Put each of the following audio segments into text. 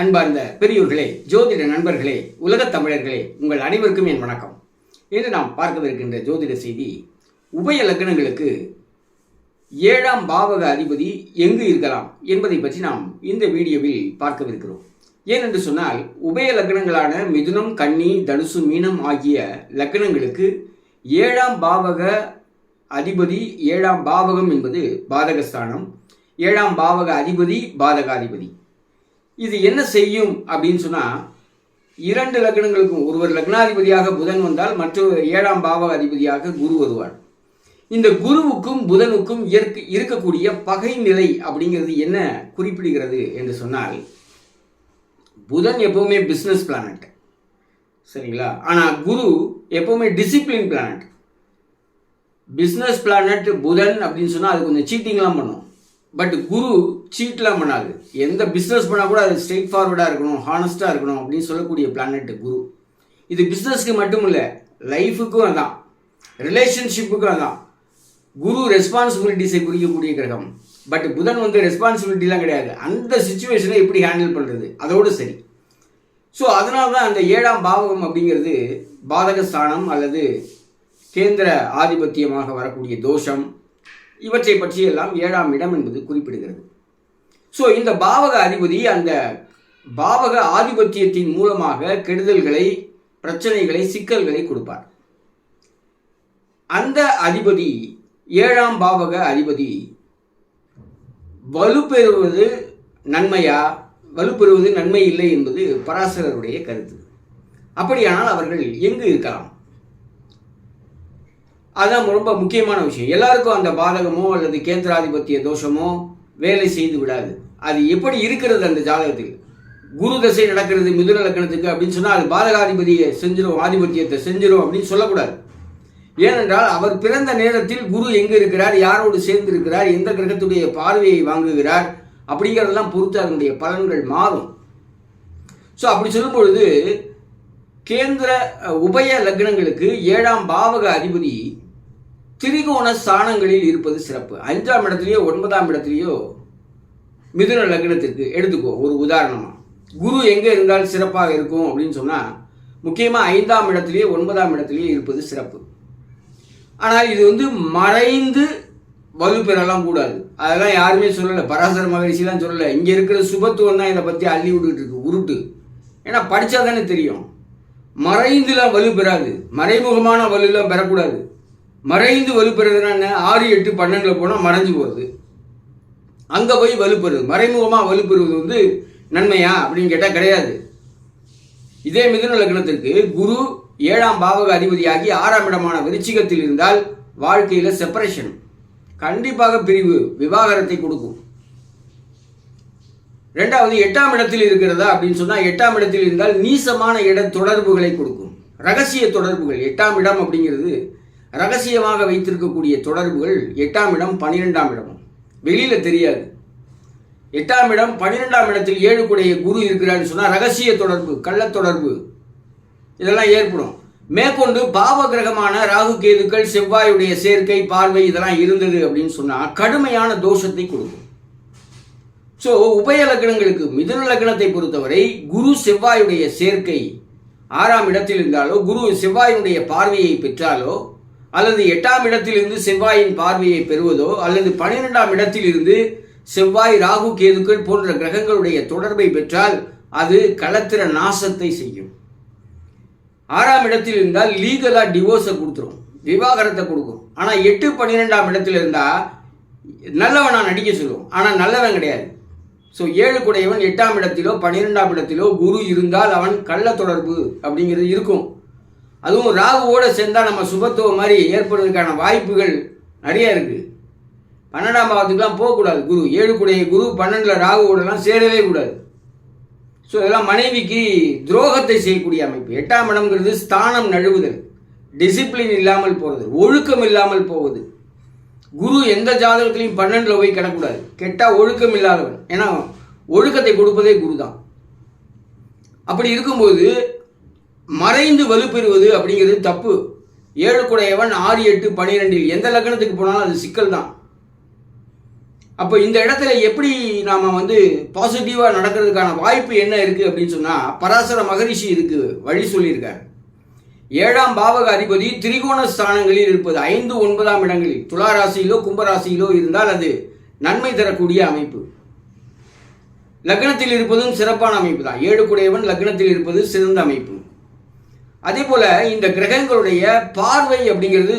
அன்பார்ந்த பெரியோர்களே ஜோதிட நண்பர்களே உலகத் தமிழர்களே உங்கள் அனைவருக்கும் என் வணக்கம். இன்று நாம் பார்க்கவிருக்கின்ற ஜோதிட செய்தி உபய லக்னங்களுக்கு ஏழாம் பாவக அதிபதி எங்கு இருக்கலாம் என்பதை பற்றி நாம் இந்த வீடியோவில் பார்க்கவிருக்கிறோம். ஏனென்று சொன்னால் உபய லக்னங்களான மிதுனம் கன்னி தனுசு மீனம் ஆகிய லக்னங்களுக்கு ஏழாம் பாவக அதிபதி ஏழாம் பாவகம் என்பது பாதகஸ்தானம் ஏழாம் பாவக அதிபதி பாதகாதிபதி. இது என்ன செய்யும் அப்படின்னு சொன்னால் இரண்டு லக்னங்களுக்கும் ஒருவர் லக்னாதிபதியாக புதன் வந்தால் மற்றொரு ஏழாம் பாவ அதிபதியாக குரு வருவார். இந்த குருவுக்கும் புதனுக்கும் இயற்கை இருக்கக்கூடிய பகை நிலை அப்படிங்கிறது என்ன குறிப்பிடுகிறது என்று சொன்னால் புதன் எப்பவுமே பிஸ்னஸ் பிளானட் சரிங்களா? ஆனால் குரு எப்பவுமே டிசிப்ளின் பிளானட் பிஸ்னஸ் பிளானட் புதன் அப்படின்னு சொன்னால் அது கொஞ்சம் சீட்டிங்லாம் பண்ணும். பட் குரு சீட்லாம் பண்ணாது. எந்த பிஸ்னஸ் பண்ணால் கூட அது ஸ்ட்ரெயிட் ஃபார்வர்டாக இருக்கணும் ஹானஸ்ட்டாக இருக்கணும் அப்படின்னு சொல்லக்கூடிய பிளானட் குரு. இது பிஸ்னஸ்க்கு மட்டும் இல்லை லைஃபுக்கும் அதான். ரிலேஷன்ஷிப்புக்கும் அதான். குரு ரெஸ்பான்சிபிலிட்டிஸை குறிக்கக்கூடிய கிரகம். பட் புதன் வந்து ரெஸ்பான்சிபிலிட்டிலாம் கிடையாது. அந்த சுச்சுவேஷனை எப்படி ஹேண்டில் பண்ணுறது அதோடு சரி. ஸோ அதனால தான் அந்த ஏழாம் பாவகம் அப்படிங்கிறது பாதகஸ்தானம் அல்லது கேந்திர ஆதிபத்தியமாக வரக்கூடிய தோஷம். இவற்றை பற்றியெல்லாம் ஏழாம் இடம் என்பது குறிப்பிடுகிறது. ஸோ இந்த பாவக அதிபதி அந்த பாவக ஆதிபத்தியத்தின் மூலமாக கெடுதல்களை பிரச்சனைகளை சிக்கல்களை கொடுப்பார். அந்த அதிபதி ஏழாம் பாவக அதிபதி வலுப்பெறுவது நன்மையா? வலுப்பெறுவது நன்மை இல்லை என்பது பராசரருடைய கருத்து. அப்படியானால் அவர்கள் எங்கு இருக்கலாம்? அதான் ரொம்ப முக்கியமான விஷயம். எல்லாருக்கும் அந்த பாதகமோ அல்லது கேந்திராதிபத்திய தோஷமோ வேலை செய்து விடாது. அது எப்படி இருக்கிறது அந்த ஜாதகத்தில்? குரு தசை நடக்கிறது மிதுன லக்கணத்துக்கு அப்படின்னு சொன்னால் அது பாதகாதிபதியை செஞ்சிடும் ஆதிபத்தியத்தை செஞ்சிடும் அப்படின்னு சொல்லக்கூடாது. ஏனென்றால் அவர் பிறந்த நேரத்தில் குரு எங்கே இருக்கிறார் யாரோடு சேர்ந்து இருக்கிறார் எந்த கிரகத்துடைய பார்வையை வாங்குகிறார் அப்படிங்கிறதெல்லாம் பொறுத்து அதனுடைய பலன்கள் மாறும். ஸோ அப்படி சொல்லும் பொழுது கேந்திர உபய லக்னங்களுக்கு ஏழாம் பாவக அதிபதி திரிகோண ஸ்தானங்களில் இருப்பது சிறப்பு. அஞ்சாம் இடத்துலையோ ஒன்பதாம் இடத்துலையோ மிதுன லக்னத்திற்கு எடுத்துக்கோ ஒரு உதாரணமாக குரு எங்கே இருந்தால் சிறப்பாக இருக்கும் அப்படின்னு சொன்னால் முக்கியமாக ஐந்தாம் இடத்துலையோ ஒன்பதாம் இடத்துலையோ இருப்பது சிறப்பு. ஆனால் இது வந்து மறைந்து வலுப்பெறலாம் கூடாது. அதெல்லாம் யாருமே சொல்லலை. பராசர மகிழ்ச்சிலாம் சொல்லலை. இங்கே இருக்கிற சுபத்துவம் தான் இதை பற்றி அள்ளி விட்டுட்டு இருக்கு உருட்டு. ஏன்னா படித்தா தானே தெரியும். மறைந்துலாம் வலு பெறாது மறைமுகமான வலுலாம் பெறக்கூடாது. மறைந்து வலுப்பெறதுன்னா என்ன ஆறு எட்டு பன்னெண்டில் போனால் மறைஞ்சு போகுது. அங்கே போய் வலுப்பெறுது. மறைமுகமாக வலுப்பெறுவது வந்து நன்மையா அப்படின்னு கேட்டால் கிடையாது. இதே மிதுன லக்னத்திற்கு குரு ஏழாம் பாவக அதிபதியாகி ஆறாம் இடமான விருச்சிகத்தில் இருந்தால் வாழ்க்கையில் செப்பரேஷன் கண்டிப்பாக பிரிவு விவாகரத்தை கொடுக்கும். ரெண்டாவது எட்டாம் இடத்தில் இருக்கிறதா அப்படின்னு சொன்னால் எட்டாம் இடத்தில் இருந்தால் நீசமான இட தொடர்புகளை கொடுக்கும். ரகசிய தொடர்புகள் எட்டாம் இடம் அப்படிங்கிறது ரகசியமாக வைத்திருக்கக்கூடிய தொடர்புகள் எட்டாம் இடம் பன்னிரெண்டாம் இடமும். வெளியில் தெரியாது. எட்டாம் இடம் பன்னிரெண்டாம் இடத்தில் ஏழு குடைய குரு இருக்கிறான்னு சொன்னால் ரகசிய தொடர்பு கள்ளத் தொடர்பு. இதெல்லாம் ஏற்படும். மேற்கொண்டு பாவ கிரகமான ராகு கேதுக்கள் செவ்வாயுடைய சேர்க்கை பார்வை இதெல்லாம் இருந்தது அப்படின்னு சொன்னால் கடுமையான தோஷத்தை கொடுக்கும். ஸோ உபய லக்னங்களுக்கு மிதுன லக்னத்தை பொறுத்தவரை குரு செவ்வாயுடைய சேர்க்கை ஆறாம் இடத்தில் இருந்தாலோ குரு செவ்வாயுடைய பார்வையை பெற்றாலோ அல்லது எட்டாம் இடத்திலிருந்து செவ்வாயின் பார்வையை பெறுவதோ அல்லது பன்னிரெண்டாம் இடத்திலிருந்து செவ்வாய் ராகு கேதுக்கள் போன்ற கிரகங்களுடைய தொடர்பை பெற்றால் அது களத்திர நாசத்தை செய்யும். ஆறாம் இடத்தில் இருந்தால் லீகலாக டிவோர்ஸை கொடுத்துரும். விவாகரத்தை கொடுக்கும். ஆனால் எட்டு பன்னிரெண்டாம் இடத்தில் இருந்தால் நல்லவனா நடிக்க சொல்லுவோம் ஆனால் நல்லவன் கிடையாது. ஸோ ஏழு குடையவன் எட்டாம் இடத்திலோ பன்னிரெண்டாம் இடத்திலோ குரு இருந்தால் அவன் கள்ள தொடர்பு அப்படிங்கிறது இருக்கும். அதுவும் ராகுவோடு சேர்ந்தால் நம்ம சுபத்துவம் மாதிரி ஏற்படுவதற்கான வாய்ப்புகள் நிறைய இருக்குது பன்னெண்டாம் பாவத்துக்குலாம் போகக்கூடாது. குரு ஏழு கூடைய குரு பன்னெண்டில் ராகுவோடலாம் சேரவே கூடாது. ஸோ இதெல்லாம் மனைவிக்கு துரோகத்தை செய்யக்கூடிய அமைப்பு. எட்டாம் இடம்ங்கிறது ஸ்தானம் நழுவுதல். டிசிப்ளின் இல்லாமல் போகிறது ஒழுக்கம் இல்லாமல் போவது. குரு எந்த ஜாதகத்திலையும் பன்னெண்டில் போய் கிடக்கூடாது கெட்டால் ஒழுக்கம் இல்லாதவன். ஏன்னா ஒழுக்கத்தை கொடுப்பதே குரு தான் அப்படி இருக்கும்போது மறைந்து வலுப்பெறுவது அப்படிங்கிறது தப்பு. ஏழு குடையவன் ஆறு எட்டு பனிரெண்டில் எந்த லக்னத்துக்கு போனாலும் அது சிக்கல் தான் அப்போ இந்த இடத்துல எப்படி நாம் வந்து பாசிட்டிவாக நடக்கிறதுக்கான வாய்ப்பு என்ன இருக்குது அப்படின்னு சொன்னால் பராசர மகரிஷி இதுக்கு வழி சொல்லியிருக்காரு. ஏழாம் பாவக அதிபதி திரிகோண ஸ்தானங்களில் இருப்பது ஐந்து ஒன்பதாம் இடங்களில் துலா ராசியிலோ கும்பராசியிலோ இருந்தால் அது நன்மை தரக்கூடிய அமைப்பு. லக்னத்தில் இருப்பதும் சிறப்பான அமைப்பு தான் ஏழு குடையவன் லக்னத்தில் இருப்பது சிறந்த அமைப்பு. அதே போல் இந்த கிரகங்களுடைய பார்வை அப்படிங்கிறது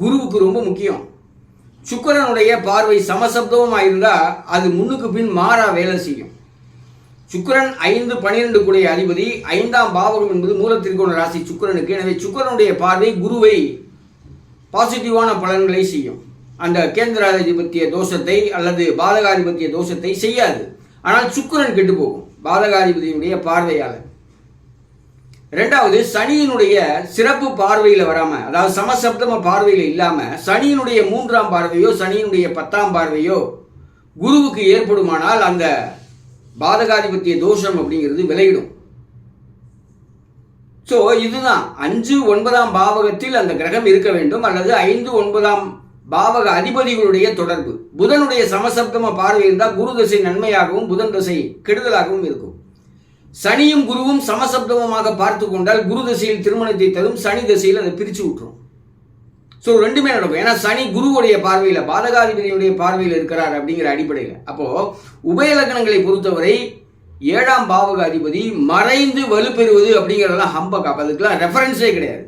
குருவுக்கு ரொம்ப முக்கியம். சுக்கிரனுடைய பார்வை சமசப்தமாக இருந்தால் அது முன்னுக்கு பின் மாறா வேலை செய்யும். சுக்கிரன் ஐந்து பனிரெண்டு கூடிய அதிபதி ஐந்தாம் பாவகம் என்பது மூலத்திற்கோண ராசி சுக்கிரனுக்கு. எனவே சுக்கிரனுடைய பார்வை குருவை பாசிட்டிவான பலன்களை செய்யும். அந்த கேந்திராதிபத்திய தோஷத்தை அல்லது பாதகாதிபத்திய தோஷத்தை செய்யாது. ஆனால் சுக்கிரன் கெட்டு போகும். பாதகாதிபதியினுடைய பார்வையால். ரெண்டாவது சனியினுடைய சிறப்பு பார்வையில் வராமல் அதாவது சமசப்தம பார்வையில் இல்லாமல் சனியினுடைய மூன்றாம் பார்வையோ சனியினுடைய பத்தாம் பார்வையோ குருவுக்கு ஏற்படுமானால் அந்த பாதகாதிபத்திய தோஷம் அப்படிங்கிறது விலகிடும் ஸோ இதுதான். அஞ்சு ஒன்பதாம் பாவகத்தில் அந்த கிரகம் இருக்க வேண்டும் அல்லது ஐந்து ஒன்பதாம் பாவக அதிபதிகளுடைய தொடர்பு. புதனுடைய சமசப்தம பார்வை இருந்தால் குரு தசை நன்மையாகவும் புதன் தசை கெடுதலாகவும் இருக்கும். சனியும் குருவும் சமசப்தமமாக பார்த்து கொண்டால் குரு தசையில் திருமணத்தை தரும் சனி தசையில் அதை பிரித்து விட்டுரும் ஸோ ரெண்டுமே நடக்கும். ஏன்னா சனி குருவுடைய பார்வையில் பாதகாதிபதியுடைய பார்வையில் இருக்கிறார் அப்படிங்கிற அடிப்படையில். அப்போது உபயலக்கணங்களை பொறுத்தவரை ஏழாம் பாவக அதிபதி மறைந்து வலுப்பெறுவது அப்படிங்கிறதெல்லாம் ஹம்பக் அப்போ அதுக்கெல்லாம் ரெஃபரன்ஸே கிடையாது.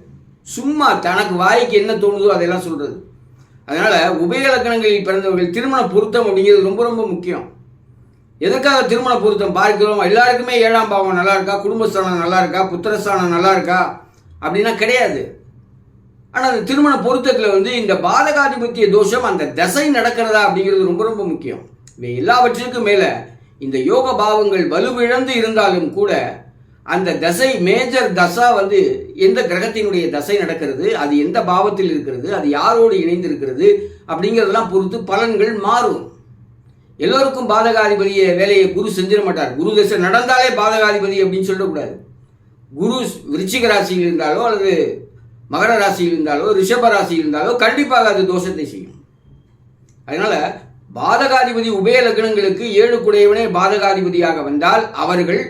சும்மா தனக்கு வாய்க்கு என்ன தோணுதோ அதெல்லாம் சொல்கிறது அதனால் உபயலக்கணங்களில் பிறந்தவர்கள் திருமண பொருத்தம் அப்படிங்கிறது ரொம்ப ரொம்ப முக்கியம். எதற்காக திருமண பொருத்தம் பார்க்கிறோம்? எல்லாருக்குமே ஏழாம் பாவம் நல்லா இருக்கா குடும்பஸ்தானம் நல்லா இருக்கா புத்திரஸ்தானம் நல்லா இருக்கா அப்படின்னா கிடையாது. ஆனால் அந்த திருமண பொருத்தத்தில் வந்து இந்த பாதகாதிபத்திய தோஷம் அந்த தசை நடக்கிறதா அப்படிங்கிறது ரொம்ப ரொம்ப முக்கியம். இவை எல்லாவற்றிற்கும் மேலே இந்த யோக பாவங்கள் வலுவிழந்து இருந்தாலும் கூட அந்த தசை மேஜர் தசா வந்து எந்த கிரகத்தினுடைய தசை நடக்கிறது? அது எந்த பாவத்தில் இருக்கிறது? அது யாரோடு இணைந்து இருக்கிறது அப்படிங்கிறதெல்லாம் பொறுத்து பலன்கள் மாறும். எல்லோருக்கும் பாதகாதிபதிய வேலையை குரு செஞ்சிட மாட்டார். குரு தசை நடந்தாலே பாதகாதிபதி அப்படின்னு சொல்லக்கூடாது. குரு விருச்சிக ராசியில் இருந்தாலோ அல்லது மகர ராசியில் இருந்தாலோ ரிஷப ராசியில் இருந்தாலோ கண்டிப்பாக அது தோஷத்தை செய்யும். அதனால பாதகாதிபதி உபய லக்னங்களுக்கு ஏழு குடையவனே பாதகாதிபதியாக வந்தால் அவர்கள்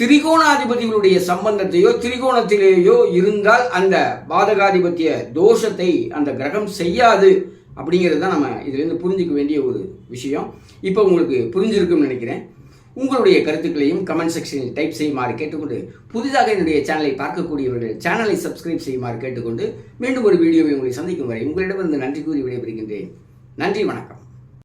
திரிகோணாதிபதிகளுடைய சம்பந்தத்தையோ திரிகோணத்திலேயோ இருந்தால் அந்த பாதகாதிபத்திய தோஷத்தை அந்த கிரகம் செய்யாது. அப்படிங்கிறது தான் நம்ம இதுலேருந்து புரிஞ்சிக்க வேண்டிய ஒரு விஷயம். இப்போ உங்களுக்கு புரிஞ்சிருக்கும்னு நினைக்கிறேன். உங்களுடைய கருத்துக்களையும் கமெண்ட் செக்ஷனில் டைப் செய்யுமாறு கேட்டுக்கொண்டு புதிதாக என்னுடைய சேனலை பார்க்கக்கூடியவர்கள் சேனலை சப்ஸ்கிரைப் செய்யுமாறு கேட்டுக்கொண்டு மீண்டும் ஒரு வீடியோவை உங்களை சந்திக்கும் வரை உங்களிடமிருந்து நன்றி கூறி விடைபெறுகின்றேன். நன்றி வணக்கம்.